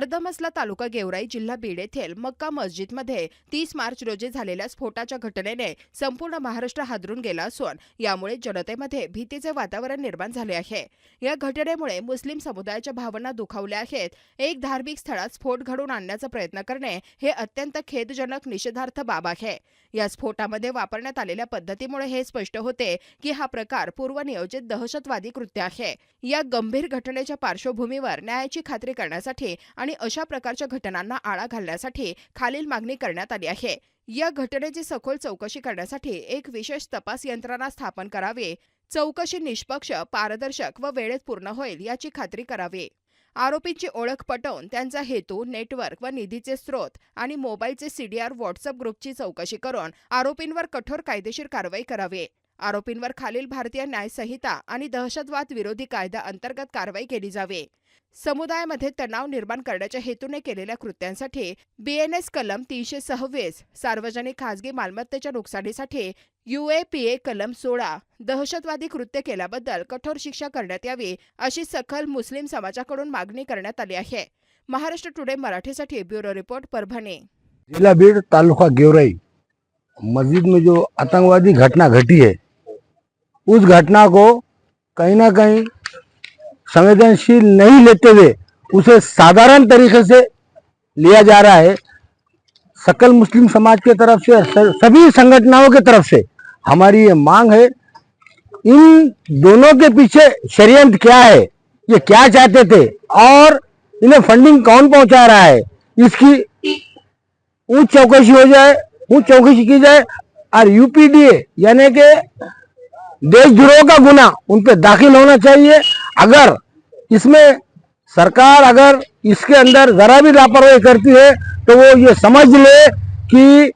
अर्धमसला तालुका गेवराई जिल्हा बीड येथील मक्का मस्जिदमध्ये तीस मार्च रोजी झालेल्या स्फोटाच्या घटनेने संपूर्ण महाराष्ट्र हादरून गेला असून यामुळे जनतेमध्ये भीतीचे वातावरण निर्माण झाले आहे. या घटनेमुळे मुस्लिम समुदायाच्या भावना दुखावल्या आहेत. एक धार्मिक स्थळात स्फोट घडवून आणण्याचा प्रयत्न करणे हे अत्यंत खेदजनक निषेधार्थ बाब आहे. या स्फोटामध्ये वापरण्यात आलेल्या पद्धतीमुळे हे स्पष्ट होते की हा प्रकार पूर्वनियोजित दहशतवादी कृत्य आहे. या गंभीर घटनेच्या पार्श्वभूमीवर न्यायाची खात्री करण्यासाठी आणि आणि अशा प्रकारच्या घटनांना आळा घालण्यासाठी खालील मागणी करण्यात आली आहे. या घटनेची सखोल चौकशी करण्यासाठी एक विशेष तपास यंत्रणा स्थापन करावी. चौकशी निष्पक्ष पारदर्शक व वेळेत पूर्ण होईल याची खात्री करावी. आरोपींची ओळख पटवून त्यांचा हेतू नेटवर्क व निधीचे स्रोत आणि मोबाईलचे सीडीआर व्हॉट्सअप ग्रुपची चौकशी करून आरोपींवर कठोर कायदेशीर कारवाई करावी. आरोपींवर खालील भारतीय न्यायसंहिता आणि दहशतवाद विरोधी कायदा अंतर्गत कारवाई केली जावी. समुदायामध्ये तणाव निर्माण करण्याच्या हेतूने केलेल्या कृत्यांसाठी बीएनएस कलम तीनशे सव्वीस सार्वजनिक खासगी मालमत्तेच्या नुकसानीसाठी युएपीए कलम सोळा दहशतवादी कृत्य केल्याबद्दल कठोर शिक्षा करण्यात यावी अशी सखल मुस्लिम समाजाकडून मागणी करण्यात आली आहे. महाराष्ट्र टुडे मराठीसाठी ब्युरो रिपोर्ट परभणी. जिला बीड तालुका गेवराई मस्जिद में जो आतंकवादी घटना घटी है उस घटना को कहीं ना कहीं संवेदनशील नहीं लेते हुए उसे साधारण तरीके से लिया जा रहा है। सकल मुस्लिम समाज के तरफ़ से सभी संगठनों के तरफ़ से हमारी ये मांग है, इन दोनों के पीछे षड्यंत्र क्या है, ये क्या चाहते थे और इन्हें फंडिंग कौन पहुँचा रहा है, इसकी ऊंच चौकसी हो जाए, ऊंच चौकसी की जाए और यूपीडीए यानी कि देशद्रोह का गुना उन पे दाखिल होना चाहिए। अगर इसमें सरकार अगर इसके अंदर जरा भी लापरवाही करती है तो वो ये समझ ले कि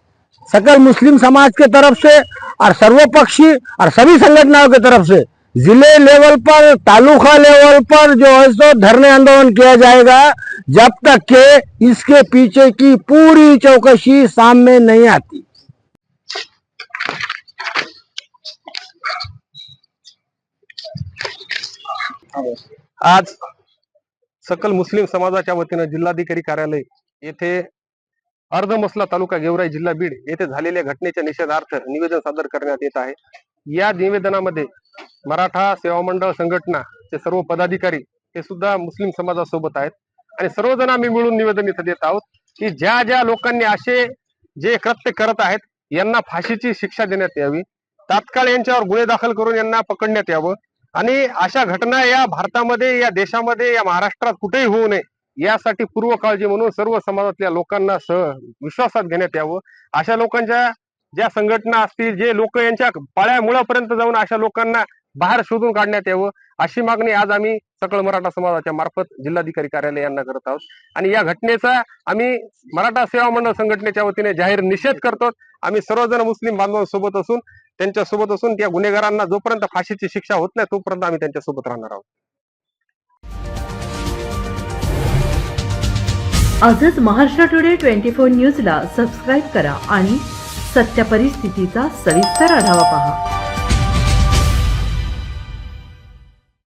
सकल मुस्लिम समाज के तरफ़ से और सर्वपक्षी और सभी संगठनों के तरफ़ से ज़िले लेवल पर, तालुका लेवल पर जो है सो धरने आंदोलन किया जाएगा, जब तक के इसके पीछे की पूरी चौकसी सामने नहीं आती। आज सकल मुस्लिम समाजाच्या वतीनं जिल्हाधिकारी कार्यालय येथे अर्धमसला तालुका गेवराई जिल्हा बीड येथे झालेल्या घटनेच्या निषेधार्थ निवेदन सादर करण्यात येत आहे. या निवेदनामध्ये मराठा सेवा मंडळ संघटनाचे सर्व पदाधिकारी हे सुद्धा मुस्लिम समाजासोबत आहेत. आणि सर्वजण आम्ही मिळून निवेदन इथं देत आहोत की ज्या ज्या लोकांनी असे जे कृत्य करत आहेत यांना फाशीची शिक्षा देण्यात यावी. तात्काळ यांच्यावर गुन्हे दाखल करून यांना पकडण्यात यावं. आणि अशा घटना या भारतामध्ये या देशामध्ये या महाराष्ट्रात कुठेही होऊ नये यासाठी पूर्व काळजी म्हणून सर्व समाजातल्या लोकांना सह विश्वासात घेण्यात यावं. अशा लोकांच्या ज्या संघटना असतील जे लोक यांच्या पाळ्या मुळापर्यंत जाऊन अशा लोकांना बाहेर शोधून काढण्यात यावं अशी मागणी आज आम्ही सकळ मराठा समाजाच्या मार्फत जिल्हाधिकारी कार्यालय यांना करत आहोत. आणि या घटनेचा आम्ही मराठा सेवा मंडळ संघटनेच्या वतीने जाहीर निषेध करतो आम्ही सर्वजण मुस्लिम बांधवांसोबत असून त्यांच्यासोबत असून त्या गुन्हेगारांना जोपर्यंत फाशीची शिक्षा होत नाही तोपर्यंत आम्ही त्यांच्यासोबत राहणार आहोत. आजच महाराष्ट्र टुडे ट्वेंटी फोर न्यूजला सबस्क्राईब करा आणि सत्य परिस्थितीचा सविस्तर आढावा पहा.